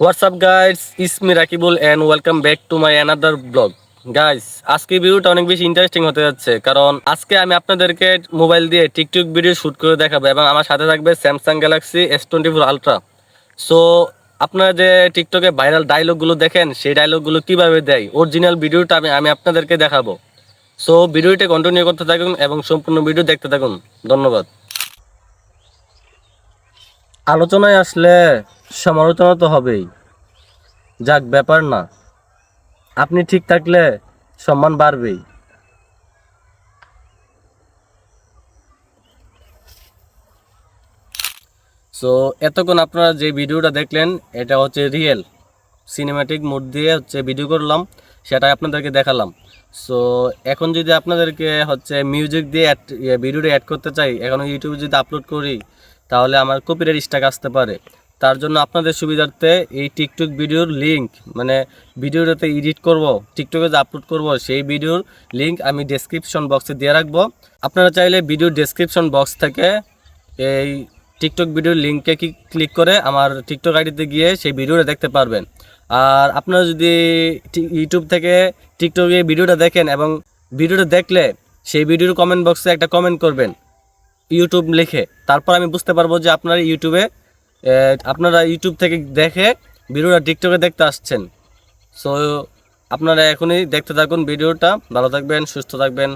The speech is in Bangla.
What's up guys is me Rakibul and welcome back to my another blog guys আজকে ভিডিওটা অনেক বেশি ইন্টারেস্টিং হতে যাচ্ছে, কারণ আজকে আমি আপনাদেরকে মোবাইল দিয়ে টিকটক ভিডিও শ্যুট করে দেখাবো এবং আমার সাথে থাকবে Samsung Galaxy S twenty four ultra so আপনারা যে টিকটকে ভাইরাল ডায়লগগুলো দেখেন, সেই ডায়লগগুলো কীভাবে দেয় অরিজিনাল ভিডিওটা আমি আমি আপনাদেরকে দেখাবো। সো ভিডিওটা কন্টিনিউ করতে থাকুন এবং সম্পূর্ণ ভিডিও দেখতে থাকুন। ধন্যবাদ। আলোচনায় আসলে সমালোচনা তো হবেই। যাক, ব্যাপার না। আপনি ঠিক থাকলে সম্মান বাড়বেই। সো এতক্ষণ আপনারা যে ভিডিওটা দেখলেন, এটা হচ্ছে রিয়েল সিনেমাটিক মোড দিয়ে হচ্ছে ভিডিও করলাম, সেটাই আপনাদেরকে দেখালাম। সো এখন যদি আপনাদেরকে হচ্ছে মিউজিক দিয়ে অ্যাড ভিডিওটা অ্যাড করতে চাই, এখন ইউটিউবে যদি আপলোড করি, তাহলে আমার কপিরাইট স্ট্রাইক আসতে পারে। তার জন্য আপনাদের সুবিধার্থে এই টিকটক ভিডিওর লিংক মানে ভিডিওটাতে এডিট করব, টিকটকে যে আপলোড করব, সেই ভিডিওর লিংক আমি ডেসক্রিপশন বক্সে দিয়ে রাখব। আপনারা চাইলে ভিডিওর ডেসক্রিপশন বক্স থেকে এই টিকটক ভিডিওর লিঙ্কে কি ক্লিক করে আমার টিকটক আইডিতে গিয়ে সেই ভিডিওটা দেখতে পারবেন। আর আপনারা যদি ইউটিউব থেকে টিকটকে ভিডিওটা দেখেন এবং ভিডিওটা দেখলে সেই ভিডিওর কমেন্ট বক্সে একটা কমেন্ট করবেন ইউটিউব লিখে। তারপর আমি বুঝতে পারব যে আপনার ইউটিউবে আপনারা ইউটিউব থেকে দেখে ভিডিওটা টিকটকে দেখতে আসছেন। সো আপনারা এখনই দেখতে থাকুন ভিডিওটা। ভালো থাকবেন, সুস্থ থাকবেন।